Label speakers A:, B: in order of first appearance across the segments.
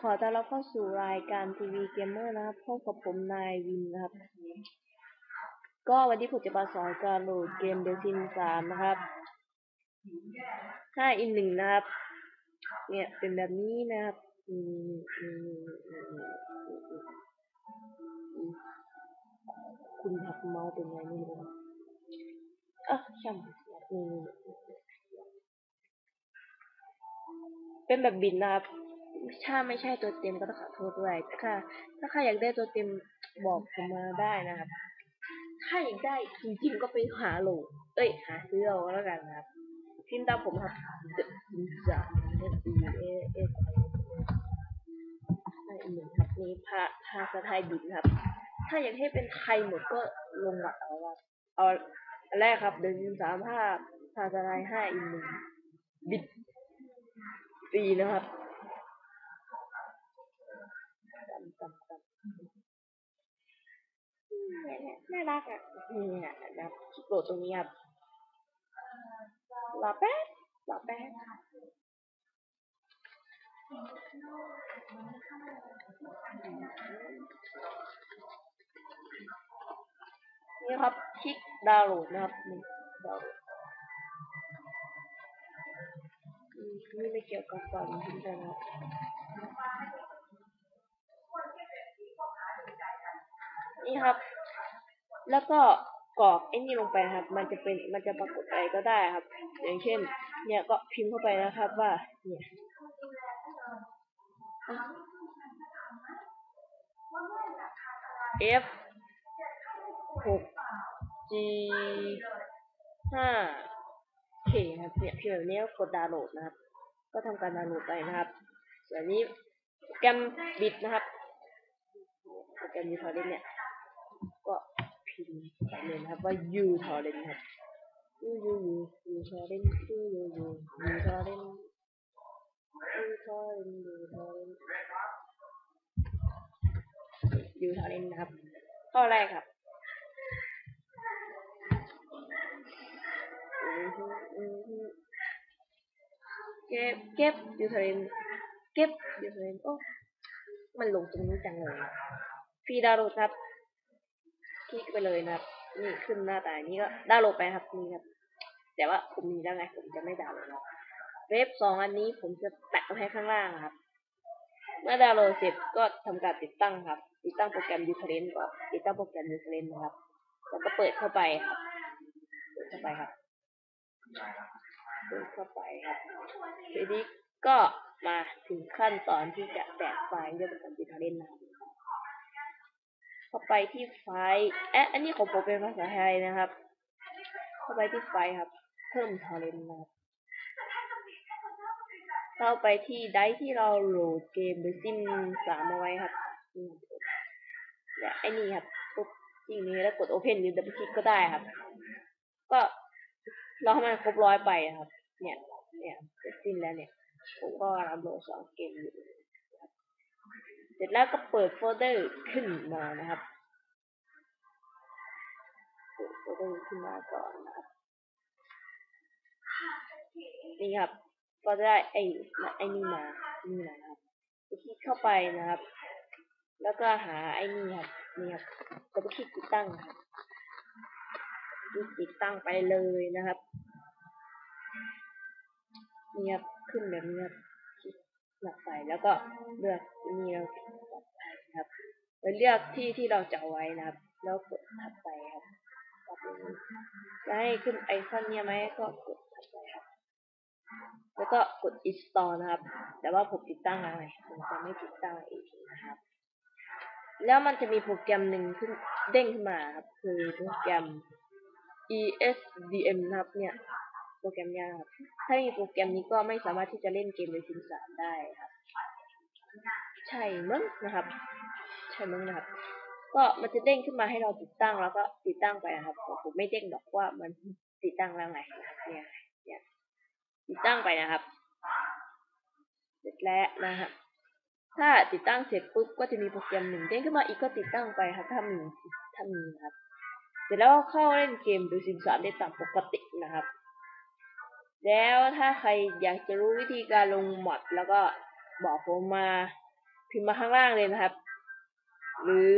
A: ขอต้อนรับเข้าสู่รายการทีวีเกมเมอร์นะครับพบกับผมนายวินนะครับ ก็วันนี้ผมจะมาสอนการโหลดเกมเดซินสามนะครับห้าอินหนึ่งนะครับ เนี่ยเป็นแบบนี้นะครับอืมอืมอืมอืมอืมอืมคุณหักเมาส์เป็นไงไม่รู้นะอะช่างมันอืมเป็นแบบบินนะครับ ถ้าไม่ใช่ตัวเต็มก็ต้องขอโทษด้วยถ้าถ้าใครอยากได้ตัวเต็มบอกผมมาได้นะครับ ถ้าอยากได้จริงๆก็ไปหาโหลดเอ้ยหาซื้อเอาแล้วกันครับพิมพ์ตามผมครับ The Ninja S E A S ให้หนึ่งครับนี่ภาภาษาไทยบิดครับ ถ้าอยากให้เป็นไทยหมดก็ลงหลักเอาว่าเอาแรกครับเดินสามภาพภาษาไทยห้าอีกหนึ่งบิดฟรีนะครับ จำจำจำเนี่ยเนี่ยน่ารักอะนี่อะนะครับโหลดตรงนี้ครับรอแป๊บรอแป๊บนี่ครับคลิกดาวน์โหลดนะครับนี่ดาวน์โหลดนี่ไม่เกี่ยวกับก่อนทิ้งนะครับ ครับ แล้วก็กรอกไอ้นี่ลงไปนะครับ มันจะเป็นมันจะปรากฏอะไรก็ได้ครับ อย่างเช่น เนี่ยก็พิมพ์เข้าไปนะครับว่า เนี่ยอะ F หก G ห้า K คครับเนี่ยพิมพ์แบบนี้กดดาวน์โหลดนะครับ ก็ทำการดาวน์โหลดไปนะครับส่วนนี้โปรแกรมบิดนะครับโปรแกรมยูทอร์เรนเนี่ย เลยนะครับว่า you ทอร์เรนครับ you you you you ทอร์เรน u you you you ทอร์เรน u ทอร์เรน u ทอร์เรน u ทอร์เรนนะครับ ข้อแรกครับเก็บเก็บ u ทอร์เรนเก็บ u ทอร์เรนโอ้มันลงตรงนี้จังเลยฟีดาวน์โหลดครับ คลิกไปเลยนะครับ นี่ขึ้นหน้าตานี้ก็ดาวน์โหลดไปครับนี่ครับ แต่ว่าผมมีแล้วไงผมจะไม่ดาวน์โหลดแล้วเว็บสองอันนี้ผมจะแปะไว้ให้ข้างล่างครับ เมื่อดาวน์โหลดเสร็จก็ทำการติดตั้งครับ ติดตั้งโปรแกรม u t e r e n ก่อนติดตั้งโปรแกรม u t e r e n นะครับ แล้วก็เปิดเข้าไปครับ เปิดเข้าไปครับ เปิดเข้าไปครับ ทีนี้ก็มาถึงขั้นตอนที่จะแตกไฟล์ด้วยโปรแกรม u t e r e n นะครับ เข้าไปที่ไฟล์เอ๊ะอันนี้ของผมเป็นภาษาไทยนะครับ เข้าไปที่ไฟล์ครับ เพิ่มทอร์เรนต์นะครับเข้าไปที่ไดที่เราโหลดเกม The Sims 3เอาไว้ครับนี่และไอ้นี่ครับปุ๊บจริงนี้แล้วกด Open หรือ Double Click ก็ได้ครับ ก็รอให้มันครบร้อยไปครับ เนี่ย เนี่ยเสร็จสิ้นแล้วเนี่ย ผมก็รับโหลดสองเกมอยู่ สร็จแล้วก็เปิดโฟลเดอร์ขึ้นมานะครับเปิดโฟลเดอร์ขึ้นมาก่อนนะครับนี่ครับ ก็จะได้ไอ้ไอ้นี่มานี่นะครับคลิกเข้าไปนะครับ แล้วก็หาไอ้นี่ครับนี่ครับก็ไปคลิกติดตั้งครับคลิกติดตั้งไปเลยนะครับนี่ครับขึ้นแบบนี้ครับ หลักใส่แล้วก็เลือกนี่เราครับแล้วเลือกที่ที่เราจะเอาไว้นะครับ แล้วกดถัดไปครับต่อไปจะให้ขึ้นไอคอนเนี่ยไหมก็กดถัดไปครับ แล้วก็กด install นะครับ แต่ว่าผมติดตั้งอะไรผมจะไม่ติดตั้งเองนะครับ แล้วมันจะมีโปรแกรมหนึ่งขึ้นเด้งขึ้นมาครับ คือโปรแกรม ESDM นะครับเนี่ย โปรแกรมยครับถ้ามีโปรแกรมนี้ก็ไม่สามารถที่จะเล่นเกมในซิมสามได้ครับใช่มั้งนะครับ ใช่มั้งนะครับ ก็มันจะเด้งขึ้นมาให้เราติดตั้งแล้วก็ติดตั้งไปนะครับผมไม่เด้งหรอกว่ามันติดตั้งแล้วไงนะครับเนี่ยเนี่ยติดตั้งไปนะครับ เสร็จแล้วนะครับถ้าติดตั้งเสร็จปุ๊บก็จะมีโปรแกรมหนึ่งเด้งขึ้นมาอีกก็ติดตั้งไปครับถ้ามีถ้ามีนะครับ เสร็จแล้วเข้าเล่นเกมดูซิมสามได้ตามปกตินะครับ แล้วถ้าใครอยากจะรู้วิธีการลงมอดแล้วก็บอกผมมาพิมพ์มาข้างล่างเลยนะครับ หรือ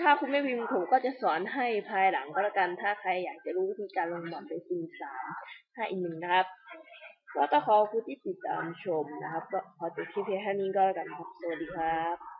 A: ถ้าคุณไม่พิมพ์ผมก็จะสอนให้ภายหลังก็แล้วกัน ถ้าใครอยากจะรู้วิธีการลงหมอนเป็นซิมสามห้าอีกหนึ่งนะครับ ก็ต้องขอบคุณที่ติดตามชมนะครับ ก็ขอจบคลิปเพียงเท่านี้ก็แล้วกันครับ สวัสดีครับ